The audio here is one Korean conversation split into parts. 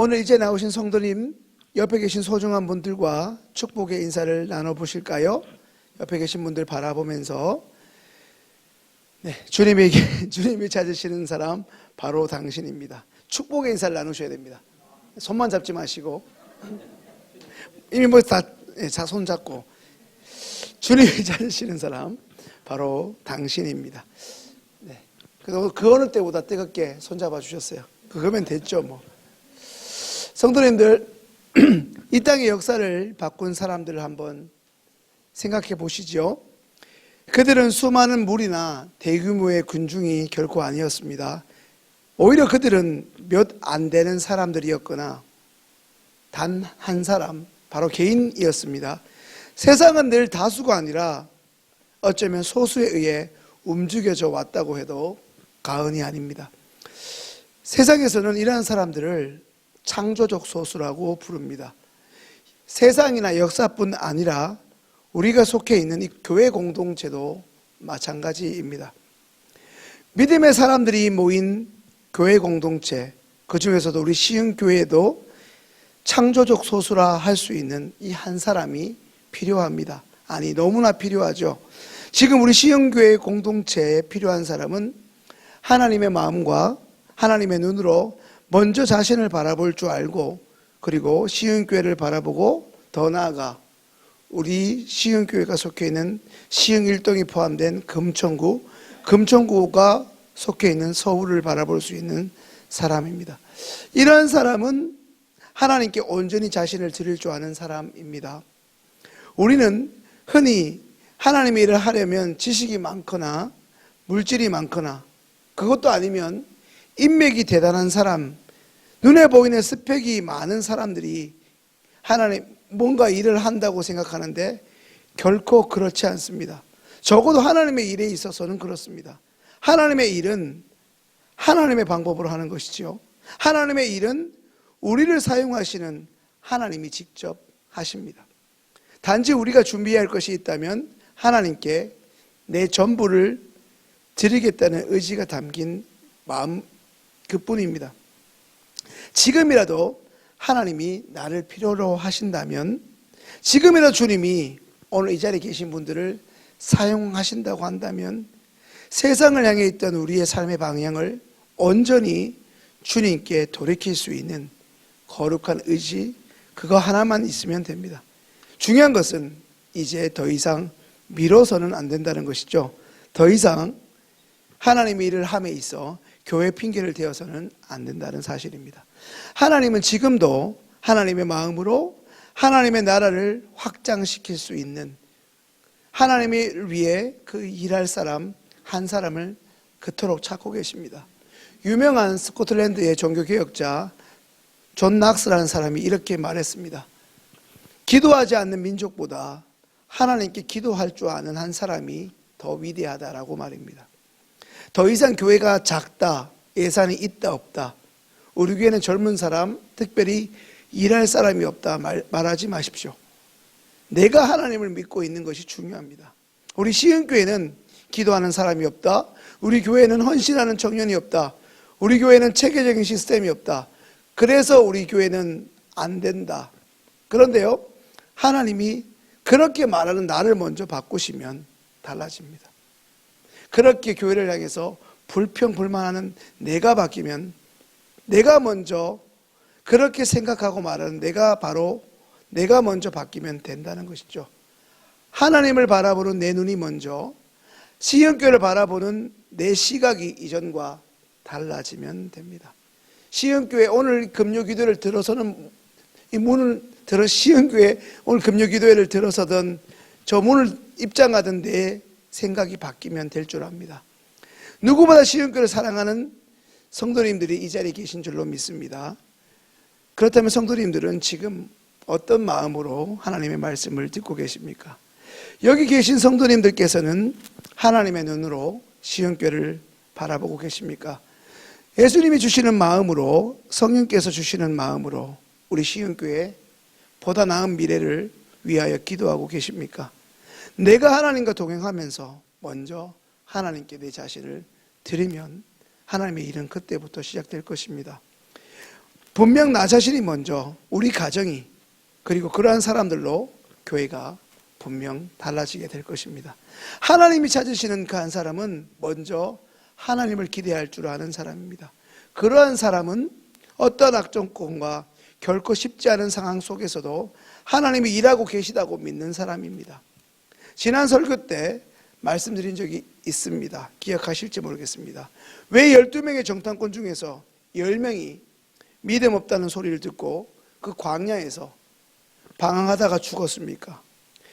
오늘 이제 나오신 성도님 옆에 계신 소중한 분들과 축복의 인사를 나눠보실까요? 옆에 계신 분들 바라보면서 네, 주님이 주님이 찾으시는 사람 바로 당신입니다. 축복의 인사를 나누셔야 됩니다. 손만 잡지 마시고 이미 뭐다손 잡고 주님이 찾으시는 사람 바로 당신입니다. 네, 그래도 그 어느 때보다 뜨겁게 손 잡아 주셨어요. 그거면 됐죠 뭐. 성도님들 이 땅의 역사를 바꾼 사람들을 한번 생각해 보시죠. 그들은 수많은 무리나 대규모의 군중이 결코 아니었습니다. 오히려 그들은 몇 안 되는 사람들이었거나 단 한 사람, 바로 개인이었습니다. 세상은 늘 다수가 아니라 어쩌면 소수에 의해 움직여져 왔다고 해도 가언이 아닙니다. 세상에서는 이러한 사람들을 창조적 소수라고 부릅니다. 세상이나 역사뿐 아니라 우리가 속해 있는 이 교회 공동체도 마찬가지입니다. 믿음의 사람들이 모인 교회 공동체, 그 중에서도 우리 시흥교회도 창조적 소수라 할 수 있는 이 한 사람이 필요합니다. 아니, 너무나 필요하죠. 지금 우리 시흥교회 공동체에 필요한 사람은 하나님의 마음과 하나님의 눈으로 먼저 자신을 바라볼 줄 알고 그리고 시흥교회를 바라보고 더 나아가 우리 시흥교회가 속해 있는 시흥일동이 포함된 금천구, 금천구가 속해 있는 서울을 바라볼 수 있는 사람입니다. 이런 사람은 하나님께 온전히 자신을 드릴 줄 아는 사람입니다. 우리는 흔히 하나님의 일을 하려면 지식이 많거나 물질이 많거나 그것도 아니면 인맥이 대단한 사람, 눈에 보이는 스펙이 많은 사람들이 하나님 뭔가 일을 한다고 생각하는데 결코 그렇지 않습니다. 적어도 하나님의 일에 있어서는 그렇습니다. 하나님의 일은 하나님의 방법으로 하는 것이지요. 하나님의 일은 우리를 사용하시는 하나님이 직접 하십니다. 단지 우리가 준비해야 할 것이 있다면 하나님께 내 전부를 드리겠다는 의지가 담긴 마음 그뿐입니다. 지금이라도 하나님이 나를 필요로 하신다면 지금이라도 주님이 오늘 이 자리에 계신 분들을 사용하신다고 한다면 세상을 향해 있던 우리의 삶의 방향을 온전히 주님께 돌이킬 수 있는 거룩한 의지 그거 하나만 있으면 됩니다. 중요한 것은 이제 더 이상 미뤄서는 안 된다는 것이죠. 더 이상 하나님의 일을 함에 있어 교회 핑계를 대어서는 안 된다는 사실입니다. 하나님은 지금도 하나님의 마음으로 하나님의 나라를 확장시킬 수 있는 하나님을 위해 그 일할 사람 한 사람을 그토록 찾고 계십니다. 유명한 스코틀랜드의 종교개혁자 존 낙스라는 사람이 이렇게 말했습니다. 기도하지 않는 민족보다 하나님께 기도할 줄 아는 한 사람이 더 위대하다라고 말입니다. 더 이상 교회가 작다, 예산이 있다, 없다. 우리 교회는 젊은 사람, 특별히 일할 사람이 없다 말, 말하지 마십시오. 내가 하나님을 믿고 있는 것이 중요합니다. 우리 시흥교회는 기도하는 사람이 없다. 우리 교회는 헌신하는 청년이 없다. 우리 교회는 체계적인 시스템이 없다. 그래서 우리 교회는 안 된다. 그런데요, 하나님이 그렇게 말하는 나를 먼저 바꾸시면 달라집니다. 그렇게 교회를 향해서 불평, 불만하는 내가 바뀌면 내가 먼저 그렇게 생각하고 말하는 내가 바로 내가 먼저 바뀌면 된다는 것이죠. 하나님을 바라보는 내 눈이 먼저 시흥교를 바라보는 내 시각이 이전과 달라지면 됩니다. 시흥교회 오늘 금요 기도를 들어서는 이 문을 들어 시흥교회 오늘 금요 기도회를 들어서던 저 문을 입장하던 내 생각이 바뀌면 될 줄 압니다. 누구보다 시흥교를 사랑하는 성도님들이 이 자리에 계신 줄로 믿습니다. 그렇다면 성도님들은 지금 어떤 마음으로 하나님의 말씀을 듣고 계십니까? 여기 계신 성도님들께서는 하나님의 눈으로 시흥교를 바라보고 계십니까? 예수님이 주시는 마음으로 성령께서 주시는 마음으로 우리 시흥교회 보다 나은 미래를 위하여 기도하고 계십니까? 내가 하나님과 동행하면서 먼저 하나님께 내 자신을 드리면 하나님의 일은 그때부터 시작될 것입니다. 분명 나 자신이 먼저 우리 가정이 그리고 그러한 사람들로 교회가 분명 달라지게 될 것입니다. 하나님이 찾으시는 그 한 사람은 먼저 하나님을 기대할 줄 아는 사람입니다. 그러한 사람은 어떤 악정권과 결코 쉽지 않은 상황 속에서도 하나님이 일하고 계시다고 믿는 사람입니다. 지난 설교 때 말씀드린 적이 있습니다. 기억하실지 모르겠습니다. 왜 12명의 정탐꾼 중에서 10명이 믿음 없다는 소리를 듣고 그 광야에서 방황하다가 죽었습니까?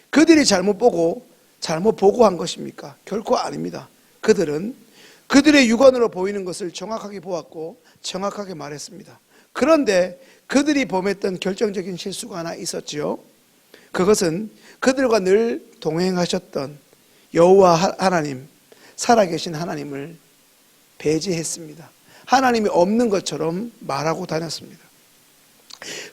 그들이 잘못 보고 잘못 보고한 것입니까? 결코 아닙니다. 그들은 그들의 육안으로 보이는 것을 정확하게 보았고 정확하게 말했습니다. 그런데 그들이 범했던 결정적인 실수가 하나 있었지요. 그것은 그들과 늘 동행하셨던 여호와 하나님, 살아계신 하나님을 배제했습니다. 하나님이 없는 것처럼 말하고 다녔습니다.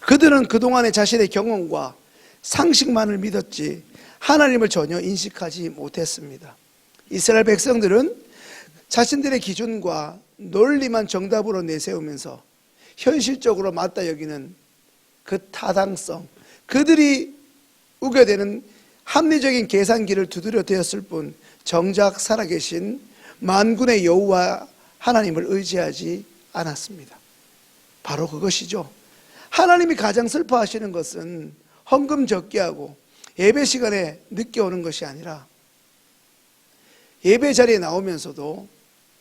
그들은 그동안의 자신의 경험과 상식만을 믿었지 하나님을 전혀 인식하지 못했습니다. 이스라엘 백성들은 자신들의 기준과 논리만 정답으로 내세우면서 현실적으로 맞다 여기는 그 타당성, 그들이 우겨대는 합리적인 계산기를 두드려 대었을 뿐 정작 살아계신 만군의 여호와 하나님을 의지하지 않았습니다. 바로 그것이죠. 하나님이 가장 슬퍼하시는 것은 헌금 적게 하고 예배 시간에 늦게 오는 것이 아니라 예배 자리에 나오면서도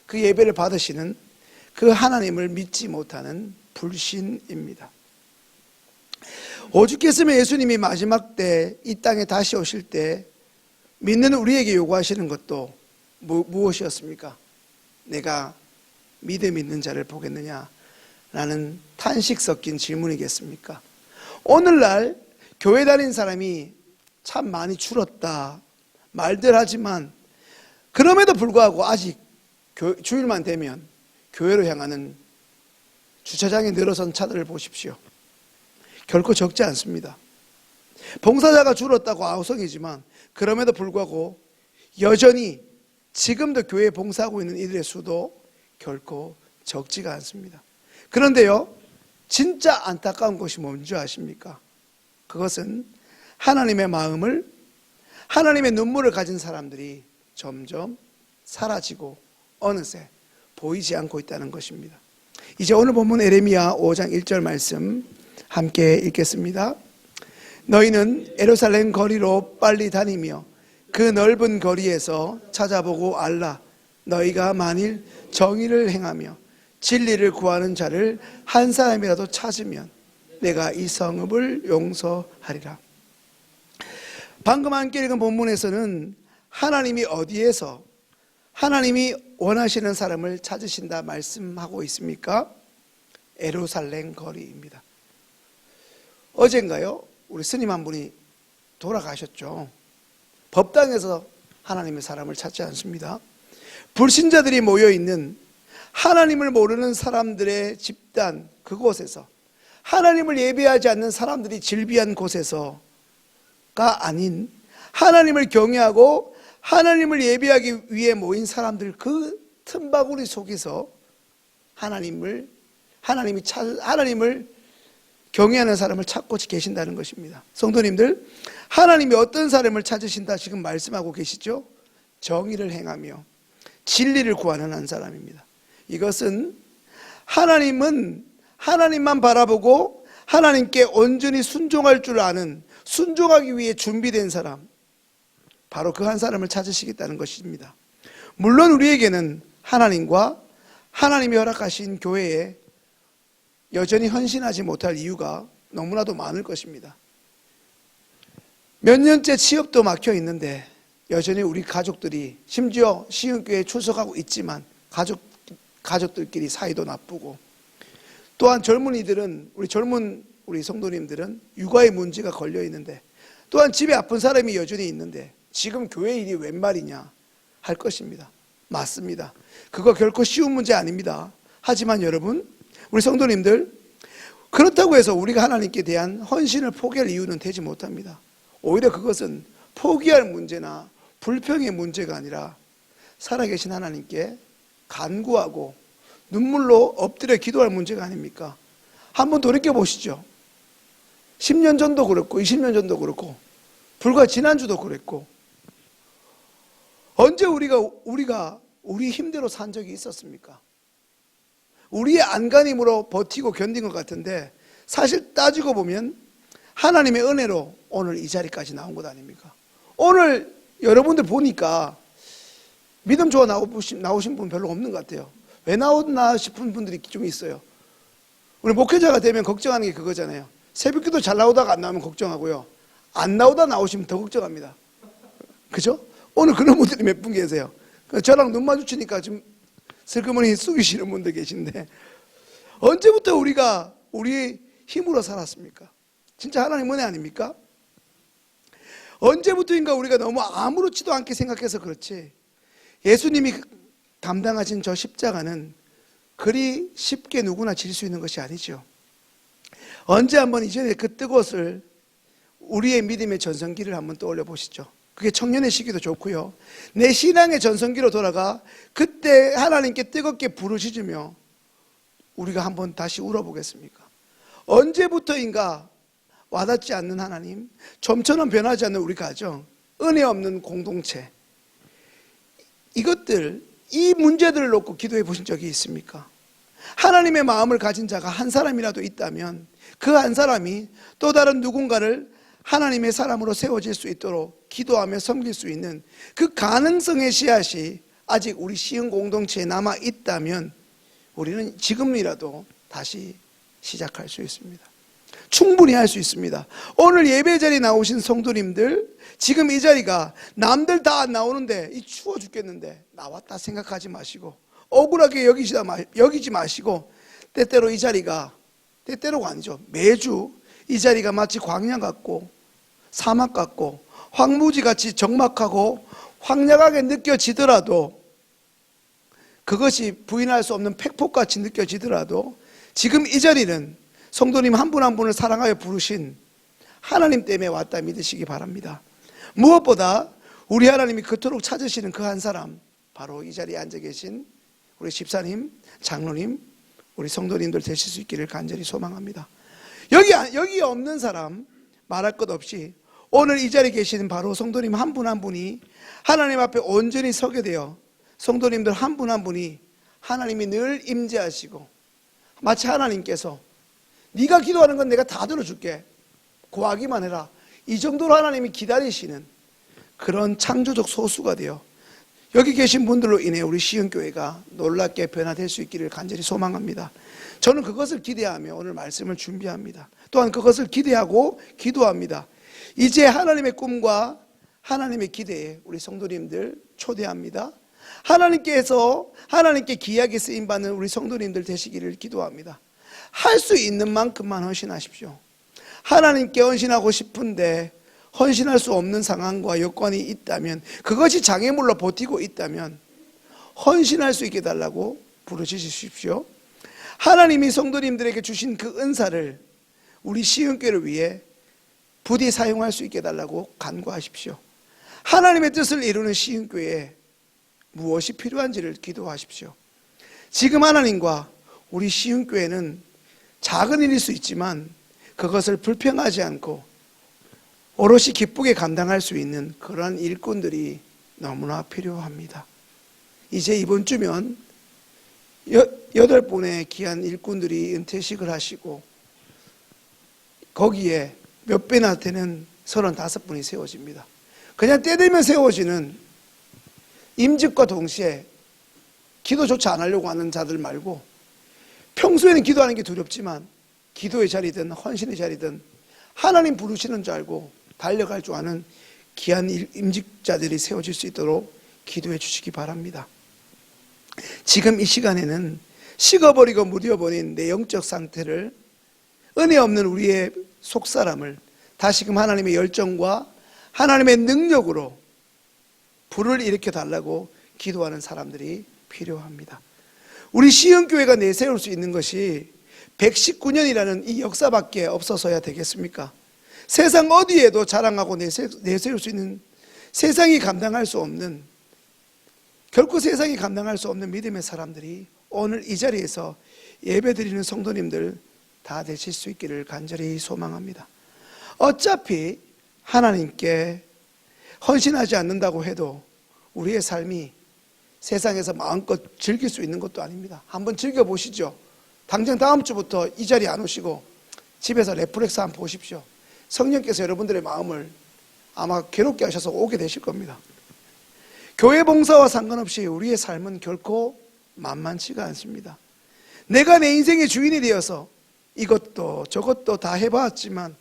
그 예배를 받으시는 그 하나님을 믿지 못하는 불신입니다. 오죽했으면 예수님이 마지막 때 이 땅에 다시 오실 때 믿는 우리에게 요구하시는 것도 무, 무엇이었습니까? 내가 믿음 있는 자를 보겠느냐? 라는 탄식 섞인 질문이겠습니까? 오늘날 교회 다닌 사람이 참 많이 줄었다. 말들 하지만 그럼에도 불구하고 아직 교- 주일만 되면 교회로 향하는 주차장에 늘어선 차들을 보십시오. 결코 적지 않습니다. 봉사자가 줄었다고 아우성이지만 그럼에도 불구하고 여전히 지금도 교회에 봉사하고 있는 이들의 수도 결코 적지가 않습니다. 그런데요, 진짜 안타까운 것이 뭔지 아십니까? 그것은 하나님의 마음을, 하나님의 눈물을 가진 사람들이 점점 사라지고 어느새 보이지 않고 있다는 것입니다. 이제 오늘 본문 에레미야 5장 1절 말씀 함께 읽겠습니다. 너희는 에루살렘 거리로 빨리 다니며 그 넓은 거리에서 찾아보고 알라. 너희가 만일 정의를 행하며 진리를 구하는 자를 한 사람이라도 찾으면 내가 이 성읍을 용서하리라. 방금 함께 읽은 본문에서는 하나님이 어디에서 하나님이 원하시는 사람을 찾으신다 말씀하고 있습니까? 에루살렘 거리입니다. 어젠가요? 우리 스님 한 분이 돌아가셨죠. 법당에서 하나님의 사람을 찾지 않습니다. 불신자들이 모여 있는 하나님을 모르는 사람들의 집단 그곳에서 하나님을 예배하지 않는 사람들이 질비한 곳에서가 아닌 하나님을 경외하고 하나님을 예배하기 위해 모인 사람들 그 틈바구니 속에서 하나님을 하나님이 찾 하나님을 경외하는 사람을 찾고 계신다는 것입니다. 성도님들, 하나님이 어떤 사람을 찾으신다 지금 말씀하고 계시죠? 정의를 행하며 진리를 구하는 한 사람입니다. 이것은 하나님은 하나님만 바라보고 하나님께 온전히 순종할 줄 아는 순종하기 위해 준비된 사람, 바로 그 한 사람을 찾으시겠다는 것입니다. 물론 우리에게는 하나님과 하나님이 허락하신 교회에 여전히 헌신하지 못할 이유가 너무나도 많을 것입니다. 몇 년째 취업도 막혀 있는데 여전히 우리 가족들이 심지어 시흥교회에 출석하고 있지만 가족, 가족들끼리 사이도 나쁘고 또한 젊은이들은 우리 젊은 우리 성도님들은 육아의 문제가 걸려 있는데 또한 집에 아픈 사람이 여전히 있는데 지금 교회 일이 웬 말이냐 할 것입니다. 맞습니다. 그거 결코 쉬운 문제 아닙니다. 하지만 여러분, 우리 성도님들, 그렇다고 해서 우리가 하나님께 대한 헌신을 포기할 이유는 되지 못합니다. 오히려 그것은 포기할 문제나 불평의 문제가 아니라 살아계신 하나님께 간구하고 눈물로 엎드려 기도할 문제가 아닙니까? 한번 돌이켜 보시죠. 10년 전도 그렇고 20년 전도 그렇고 불과 지난주도 그랬고 언제 우리가 우리가 우리 힘대로 산 적이 있었습니까? 우리의 안간힘으로 버티고 견딘 것 같은데 사실 따지고 보면 하나님의 은혜로 오늘 이 자리까지 나온 것 아닙니까? 오늘 여러분들 보니까 믿음 좋아 나오신, 나오신 분 별로 없는 것 같아요. 왜 나오나 싶은 분들이 좀 있어요. 우리 목회자가 되면 걱정하는 게 그거잖아요. 새벽 기도 잘 나오다가 안 나오면 걱정하고요. 안 나오다 나오시면 더 걱정합니다. 그죠? 오늘 그런 분들이 몇 분 계세요. 그 저랑 눈 마주치니까 좀 슬그머니 숙이시는 분들 계신데 언제부터 우리가 우리 힘으로 살았습니까? 진짜 하나님 은혜 아닙니까? 언제부터인가 우리가 너무 아무렇지도 않게 생각해서 그렇지 예수님이 감당하신 저 십자가는 그리 쉽게 누구나 질 수 있는 것이 아니죠. 언제 한번 이전에 그 뜨것을 우리의 믿음의 전성기를 한번 떠올려 보시죠. 그게 청년의 시기도 좋고요. 내 신앙의 전성기로 돌아가 그때 하나님께 뜨겁게 부르짖으며 우리가 한번 다시 울어보겠습니까? 언제부터인가 와닿지 않는 하나님, 좀처럼 변하지 않는 우리 가정, 은혜 없는 공동체, 이것들, 이 문제들을 놓고 기도해 보신 적이 있습니까? 하나님의 마음을 가진 자가 한 사람이라도 있다면 그 한 사람이 또 다른 누군가를 하나님의 사람으로 세워질 수 있도록 기도하며 섬길 수 있는 그 가능성의 씨앗이 아직 우리 시흥 공동체에 남아 있다면 우리는 지금이라도 다시 시작할 수 있습니다. 충분히 할 수 있습니다. 오늘 예배 자리에 나오신 성도님들, 지금 이 자리가 남들 다안 나오는데 이 추워 죽겠는데 나왔다 생각하지 마시고 억울하게 여기지, 여기지 마시고 때때로 이 자리가 때때로가 아니죠. 매주 이 자리가 마치 광야 같고 사막 같고 황무지 같이 적막하고 황량하게 느껴지더라도 그것이 부인할 수 없는 팩폭같이 느껴지더라도 지금 이 자리는 성도님 한분한 분을 사랑하여 부르신 하나님 때문에 왔다 믿으시기 바랍니다. 무엇보다 우리 하나님이 그토록 찾으시는 그 한 사람 바로 이 자리에 앉아 계신 우리 집사님, 장로님, 우리 성도님들 되실 수 있기를 간절히 소망합니다. 여기 여기 없는 사람 말할 것 없이 오늘 이 자리에 계시는 바로 성도님 한 분한 분이 하나님 앞에 온전히 서게 되어 성도님들 한분한 분이 하나님이 늘 임재하시고 마치 하나님께서 네가 기도하는 건 내가 다 들어줄게. 구하기만 해라. 이 정도로 하나님이 기다리시는 그런 창조적 소수가 되어 여기 계신 분들로 인해 우리 시흥교회가 놀랍게 변화될 수 있기를 간절히 소망합니다 저는 그것을 기대하며 오늘 말씀을 준비합니다 또한 그것을 기대하고 기도합니다 이제 하나님의 꿈과 하나님의 기대에 우리 성도님들 초대합니다. 하나님께서 하나님께 귀하게 쓰임 받는 우리 성도님들 되시기를 기도합니다. 할 수 있는 만큼만 헌신하십시오. 하나님께 헌신하고 싶은데 헌신할 수 없는 상황과 여건이 있다면 그것이 장애물로 버티고 있다면 헌신할 수 있게 달라고 부르짖으십시오. 하나님이 성도님들에게 주신 그 은사를 우리 시흥교를 위해 부디 사용할 수 있게 해달라고 간구하십시오. 하나님의 뜻을 이루는 시흥교회에 무엇이 필요한지를 기도하십시오. 지금 하나님과 우리 시흥교회는 작은 일일 수 있지만 그것을 불평하지 않고 오롯이 기쁘게 감당할 수 있는 그러한 일꾼들이 너무나 필요합니다. 이제 이번 주면 여덟 분의 귀한 일꾼들이 은퇴식을 하시고 거기에 몇 배나 되는 35분이 세워집니다. 그냥 때 되면 세워지는 임직과 동시에 기도조차 안 하려고 하는 자들 말고 평소에는 기도하는 게 두렵지만 기도의 자리든 헌신의 자리든 하나님 부르시는 줄 알고 달려갈 줄 아는 귀한 임직자들이 세워질 수 있도록 기도해 주시기 바랍니다. 지금 이 시간에는 식어버리고 무뎌버린 내 영적 상태를 은혜 없는 우리의 속사람을 다시금 하나님의 열정과 하나님의 능력으로 불을 일으켜 달라고 기도하는 사람들이 필요합니다. 우리 시흥교회가 내세울 수 있는 것이 119년이라는 이 역사밖에 없어서야 되겠습니까? 세상 어디에도 자랑하고 내세울 수 있는 세상이 감당할 수 없는 결코 세상이 감당할 수 없는 믿음의 사람들이 오늘 이 자리에서 예배 드리는 성도님들 다 되실 수 있기를 간절히 소망합니다. 어차피 하나님께 헌신하지 않는다고 해도 우리의 삶이 세상에서 마음껏 즐길 수 있는 것도 아닙니다. 한번 즐겨 보시죠. 당장 다음 주부터 이 자리에 안 오시고 집에서 넷플릭스 한번 보십시오. 성령께서 여러분들의 마음을 아마 괴롭게 하셔서 오게 되실 겁니다. 교회 봉사와 상관없이 우리의 삶은 결코 만만치가 않습니다. 내가 내 인생의 주인이 되어서 이것도 저것도 다 해봤지만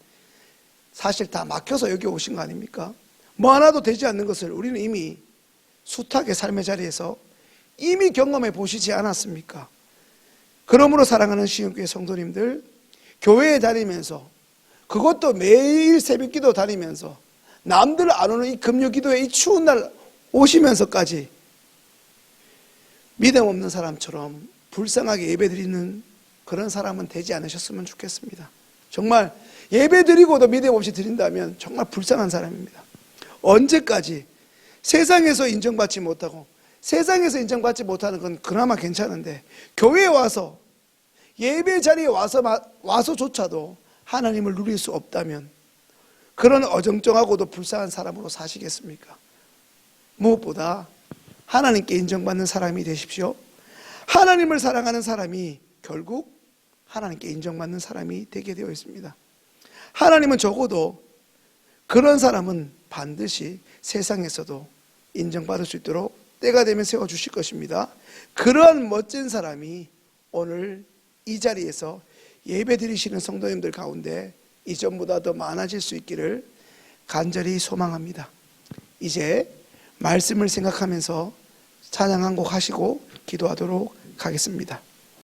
사실 다 막혀서 여기 오신 거 아닙니까? 뭐 하나도 되지 않는 것을 우리는 이미 숱하게 삶의 자리에서 이미 경험해 보시지 않았습니까? 그러므로 사랑하는 시흥교회 성도님들, 교회에 다니면서 그것도 매일 새벽 기도 다니면서 남들 안 오는 이 금요 기도에 이 추운 날 오시면서까지 믿음 없는 사람처럼 불쌍하게 예배 드리는 그런 사람은 되지 않으셨으면 좋겠습니다. 정말 예배 드리고도 믿음 없이 드린다면 정말 불쌍한 사람입니다. 언제까지 세상에서 인정받지 못하고 세상에서 인정받지 못하는 건 그나마 괜찮은데 교회에 와서 예배 자리에 와서 와서조차도 하나님을 누릴 수 없다면 그런 어정쩡하고도 불쌍한 사람으로 사시겠습니까? 무엇보다 하나님께 인정받는 사람이 되십시오. 하나님을 사랑하는 사람이 결국 하나님께 인정받는 사람이 되게 되어 있습니다. 하나님은 적어도 그런 사람은 반드시 세상에서도 인정받을 수 있도록 때가 되면 세워주실 것입니다. 그런 멋진 사람이 오늘 이 자리에서 예배 드리시는 성도님들 가운데 이전보다 더 많아질 수 있기를 간절히 소망합니다. 이제 말씀을 생각하면서 찬양 한 곡 하시고 기도하도록 하겠습니다.